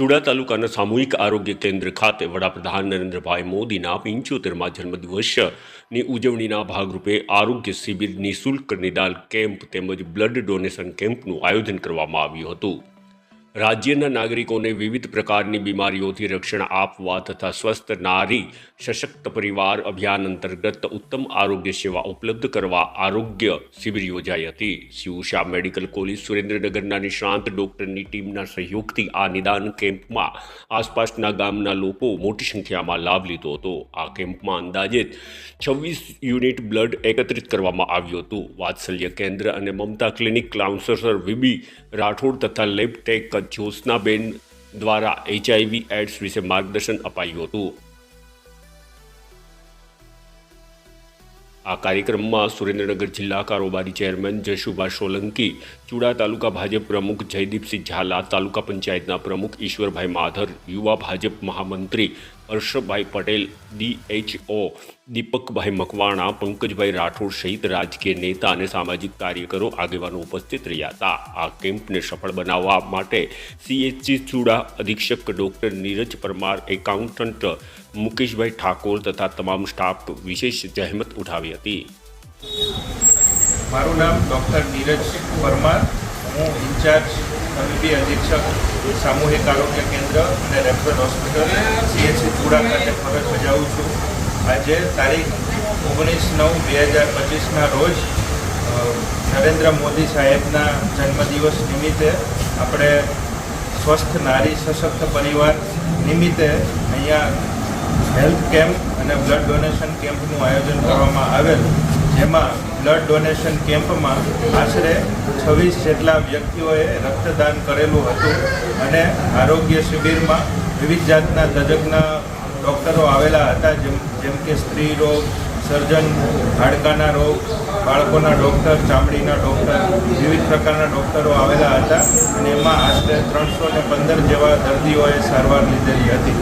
ચુડા તાલુકાના સામૂહિક આરોગ્ય કેન્દ્ર ખાતે વડાપ્રધાન નરેન્દ્રભાઈ મોદીના પંચોતેરમાં જન્મદિવસની ઉજવણીના ભાગરૂપે આરોગ્ય શિબિર નિઃશુલ્ક નિદાન કેમ્પ તેમજ બ્લડ ડોનેશન કેમ્પનું આયોજન કરવામાં આવ્યું હતું. રાજ્યના નાગરિકોને વિવિધ પ્રકારની બીમારીઓથી રક્ષણ આપવા તથા સ્વસ્થ નારી સશક્ત પરિવાર અભિયાન અંતર્ગત ઉત્તમ આરોગ્ય સેવા ઉપલબ્ધ કરવા આરોગ્ય શિબિર યોજાઈ હતી. શિવશા મેડિકલ કોલેજ સુરેન્દ્રનગરના નિષ્ણાંત ડોક્ટરની ટીમના સહયોગથી આ નિદાન કેમ્પમાં આસપાસના ગામના લોકો મોટી સંખ્યામાં લાભ લીધો હતો. આ કેમ્પમાં અંદાજે છવ્વીસ યુનિટ બ્લડ એકત્રિત કરવામાં આવ્યું હતું. વાત્સલ્ય કેન્દ્ર અને Mamta clinic counsellor VB Rathod તથા લેબટેક જ્યોત્સનાબેન દ્વારા એચઆઈવી એડ્સ વિશે માર્ગદર્શન અપાયું હતું. આ કાર્યક્રમમાં સુરેન્દ્રનગર જિલ્લા કારોબારી ચેરમેન જશુભા સોલંકી, ચુડા તાલુકા ભાજપ પ્રમુખ જયદીપસિંહ ઝાલા, તાલુકા પંચાયતના પ્રમુખ ઈશ્વરભાઈ માધર, યુવા ભાજપ મહામંત્રી હર્ષભાઈ પટેલ, ડીએચઓ દીપકભાઈ મકવાણા, પંકજભાઈ રાઠોડ સહિત રાજકીય નેતા અને સામાજિક કાર્યકરો આગેવાનો ઉપસ્થિત રહ્યા હતા. આ કેમ્પને સફળ બનાવવા માટે સીએચસી ચુડા અધિક્ષક ડોક્ટર નીરજ પરમાર, એકાઉન્ટન્ટ મુકેશભાઈ ઠાકોર તથા તમામ સ્ટાફ વિશેષ જહેમત ઉઠાવી હતી. મારું નામ ડૉક્ટર નીરજ પરમાર. હું ઇન્ચાર્જ તબીબી અધિક્ષક સામૂહિક આરોગ્ય કેન્દ્ર અને રેફરલ હોસ્પિટલ સીએચસી ચુડા ખાતે ફરજ બજાવું છું. આજે તારીખ ઓગણીસ નવ બે હજાર પચીસના રોજ નરેન્દ્ર મોદી સાહેબના જન્મદિવસ નિમિત્તે આપણે સ્વસ્થ, નારી, સશક્ત પરિવાર નિમિત્તે અહીંયા હેલ્થ કેમ્પ અને બ્લડ ડોનેશન કેમ્પનું આયોજન કરવામાં આવેલ. જેમાં બ્લડ ડોનેશન કેમ્પમાં આશરે છવ્વીસ જેટલા વ્યક્તિઓએ રક્તદાન કરેલું હતું અને આરોગ્ય શિબિરમાં વિવિધ જાતના તજજ્ઞ ડૉક્ટરો આવેલા હતા, જેમ જેમ કે સ્ત્રી રોગ, સર્જન, હાડકાના રોગ, બાળકોના ડૉક્ટર, ચામડીના ડૉક્ટર, વિવિધ પ્રકારના ડૉક્ટરો આવેલા હતા અને એમાં આશરે ત્રણસો ને પંદર જેવા દર્દીઓએ સારવાર લીધેલી હતી.